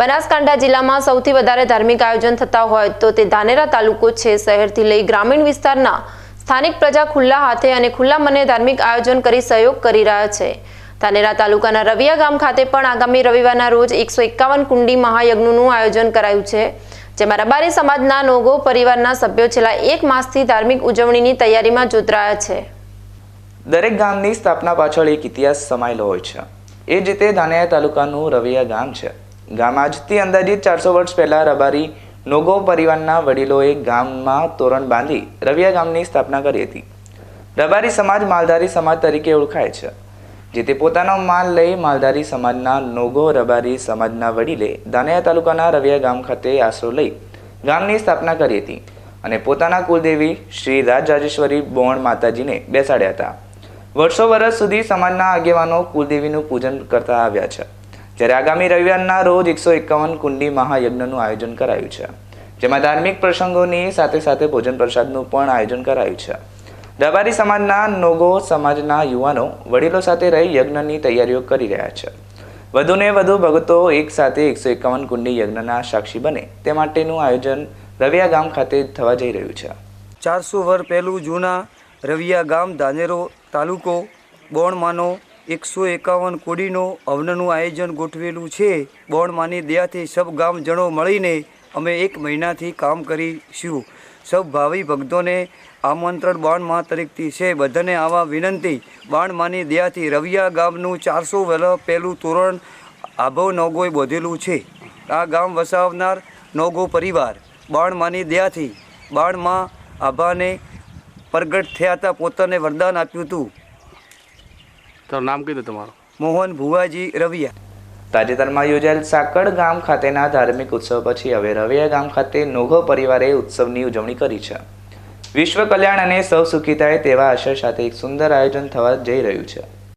બનાસકાંઠા જિલ્લામાં સૌથી વધારે ધાર્મિક આયોજન થતા હોય તો તે ધાનેરા તાલુકો છે. શહેરથી લઈ ગ્રામીણ વિસ્તારના સ્થાનિક પ્રજા ખુલ્લા હાથે અને ખુલ્લા મને ધાર્મિક આયોજન કરી સહયોગ કરી રહ્યા છે. ધાનેરા તાલુકાના રવિયા ગામ ખાતે પણ આગામી રવિવારના રોજ એકસો એકાવન કુંડી મહાયજ્ઞનું આયોજન કરાયું છે, જેમાં રબારી સમાજના નોગો પરિવારના સભ્યો છેલ્લા એક માસથી ધાર્મિક ઉજવણીની તૈયારીમાં જોતરાયા છે. દરેક ગામની સ્થાપના પાછળ એક ઇતિહાસ સમાયેલો હોય છે. એ જ રીતે ધાનેરા તાલુકાનું રવિયા ગામ છે. ગામ આજથી અંદાજિત ચારસો વર્ષ પહેલા રબારી નોગો પરિવારના વડીલોએ ગામમાં તોરણ બાંધી રવિયા ગામની સ્થાપના કરી હતી. રબારી સમાજ માલધારી સમાજ તરીકે ઓળખાય છે જેથી પોતાનો માલ લઈ માલધારી સમાજના નોગો રબારી સમાજના વડીલે દાનિયા તાલુકાના રવિયા ગામ ખાતે આશરો લઈ ગામની સ્થાપના કરી હતી અને પોતાના કુલદેવી શ્રી રાજરાજેશ્વરી બોણ માતાજીને બેસાડ્યા હતા. વર્ષો વર્ષ સુધી સમાજના આગેવાનો કુલદેવીનું પૂજન કરતા આવ્યા છે. જ્યારે આગામી રવિવારના રોજ એકસો એકાવન કુંડી મહાયજ્ઞનું આયોજન કરાયું છે, જેમાં ધાર્મિક પ્રસંગોની સાથે સાથે ભોજન પ્રસાદનું પણ આયોજન કરાયું છે. રબારી સમાજના નોગો સમાજના યુવાનો વડીલો સાથે રહી યજ્ઞની તૈયારીઓ કરી રહ્યા છે. વધુને વધુ ભક્તો એક સાથે એકસો એકાવન કુંડી યજ્ઞના સાક્ષી બને તે માટેનું આયોજન રવિયા ગામ ખાતે થવા જઈ રહ્યું છે. ચારસો વર્ષ પહેલું જૂના રવિયા ગામ ધાનેરો તાલુકો બોણમાંનો એકસો એકાવન કોડીનો હવનનું આયોજન ગોઠવેલું છે. બોણમાંની દયાથી સબ ગામજણો મળીને અમે એક મહિનાથી કામ કરીશું. સબ ભાવિ ભક્તોને આમંત્રણ બાણમાં તરીકથી છે. બધાને આવા વિનંતી. બાણમાંની દયાથી રવિયા ગામનું ચારસો વર્ષ પહેલું તોરણ આભવ નોગોએ બોધેલું છે. આ ગામ વસાવનાર નોગો પરિવાર બાણમાંની દયાથી બાણમાં આભાને પ્રગટ થયા હતા. પોતાને વરદાન આપ્યું હતું. તારું નામ કીધું તમારું. મોહન ભુવાજી રવિયા. તાજેતરમાં યોજાયેલ સાકડ ગામ ખાતેના ધાર્મિક ઉત્સવ પછી હવે રવિયા ગામ ખાતે નોઘો પરિવારે ઉત્સવની ઉજવણી કરી છે. વિશ્વ કલ્યાણ અને સૌ સુખી થાય તેવા આશય સાથે એક સુંદર આયોજન થવા જઈ રહ્યું છે.